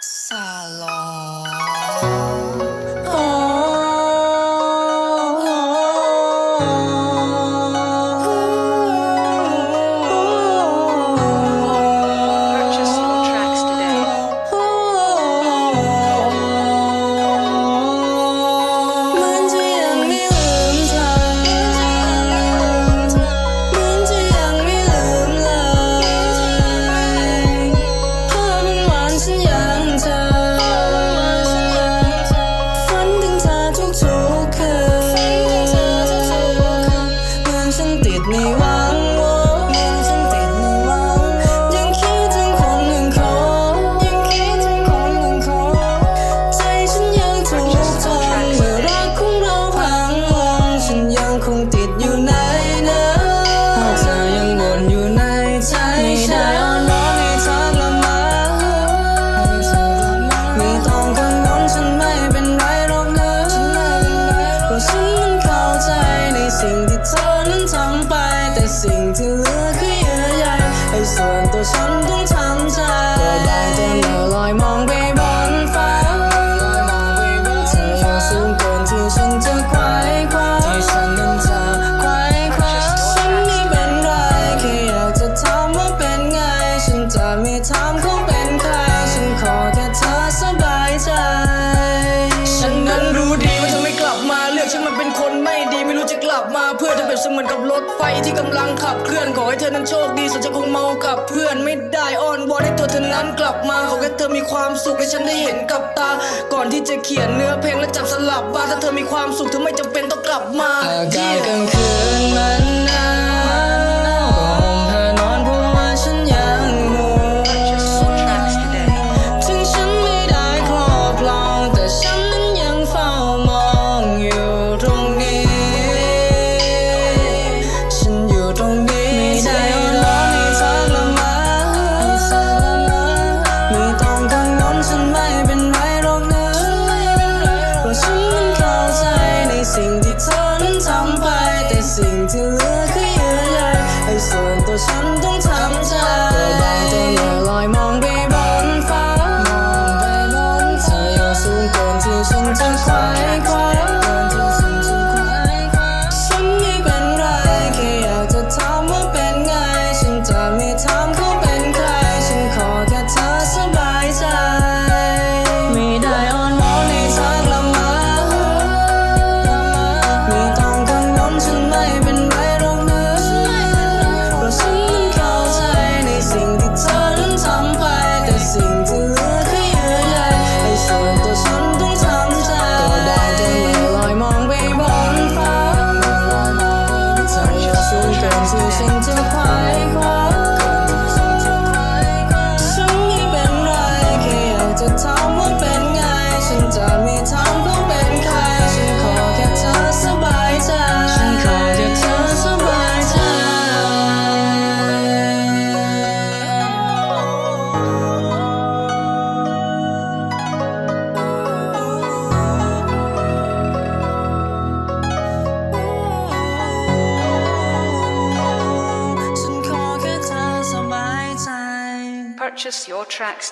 Salon. Oh, oh, oh. sun มือนกับรถไฟที่กำลังขับเคลื่อนขอให้เธอนั้นโชคดีส่วนฉันคงเมากับเพื่อนไม่ได้อ้อนวอนให้ตัวเธอนั้นกลับมาขอแค่เธอมีความสุขให้ฉันได้เห็นกับตา ก่อนที่จะเขียนเนื้อเพลงและจับสลับบ้าถ้าเธอมีความสุขเธอไม่จำเป็นต้องกลับมาอากาศกลางคืน sing to lose. ฉันขอแค่เธอสบายใจ Purchase your tracks